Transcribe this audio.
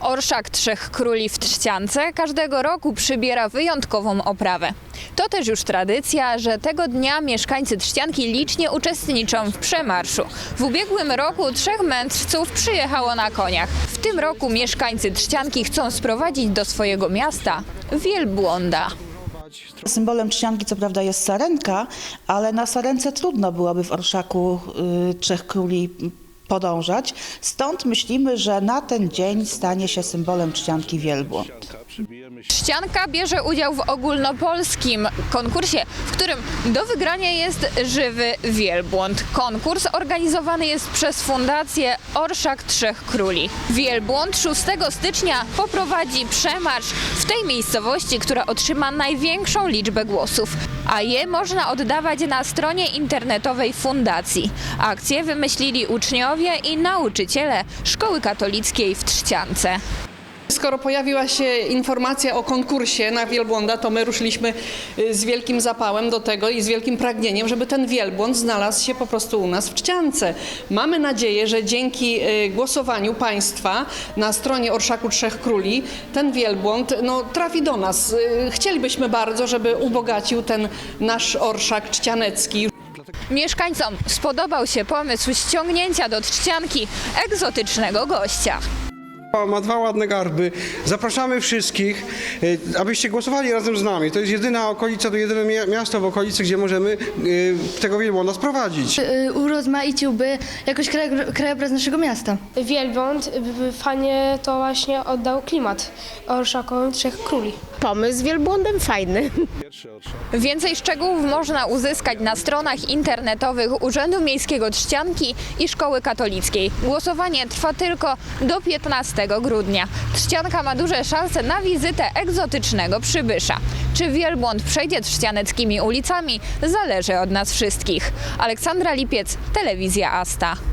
Orszak Trzech Króli w Trzciance każdego roku przybiera wyjątkową oprawę. To też już tradycja, że tego dnia mieszkańcy Trzcianki licznie uczestniczą w przemarszu. W ubiegłym roku trzech mędrców przyjechało na koniach. W tym roku mieszkańcy Trzcianki chcą sprowadzić do swojego miasta wielbłąda. Symbolem trzcianki co prawda jest sarenka, ale na sarence trudno byłoby w orszaku y, Trzech Króli podążać. Stąd myślimy, że na ten dzień stanie się symbolem trzcianki wielbłąd. Trzcianka bierze udział w ogólnopolskim konkursie, w którym do wygrania jest żywy wielbłąd. Konkurs organizowany jest przez Fundację Orszak Trzech Króli. Wielbłąd 6 stycznia poprowadzi przemarsz w tej miejscowości, która otrzyma największą liczbę głosów, a je można oddawać na stronie internetowej fundacji. Akcję wymyślili uczniowie i nauczyciele Szkoły Katolickiej w Trzciance. Skoro pojawiła się informacja o konkursie na wielbłąda, to my ruszyliśmy y, z wielkim zapałem do tego i z wielkim pragnieniem, żeby ten wielbłąd znalazł się po prostu u nas w Czciance. Mamy nadzieję, że dzięki y, głosowaniu Państwa na stronie Orszaku Trzech Króli ten wielbłąd no, trafi do nas. Y, Chcielibyśmy bardzo, żeby ubogacił ten nasz orszak czcianecki. Mieszkańcom spodobał się pomysł ściągnięcia do Trzcianki egzotycznego gościa. Ma dwa ładne garby. Zapraszamy wszystkich, e, abyście głosowali razem z nami. To jest jedyna okolica, to jedyne mia- miasto w okolicy, gdzie możemy e, tego wielbłąda sprowadzić. y, urozmaiciłby jakoś kraj, krajobraz naszego miasta. Wielbłąd y, y, fajnie to właśnie oddał klimat orszakom Trzech Króli. Pomysł z wielbłądem fajny. Więcej szczegółów można uzyskać na stronach internetowych Urzędu Miejskiego Trzcianki i Szkoły Katolickiej. Głosowanie trwa tylko do 15 grudnia. Trzcianka ma duże szanse na wizytę egzotycznego przybysza. Czy wielbłąd przejdzie trzcianeckimi ulicami, zależy od nas wszystkich. Aleksandra Lipiec, Telewizja Asta.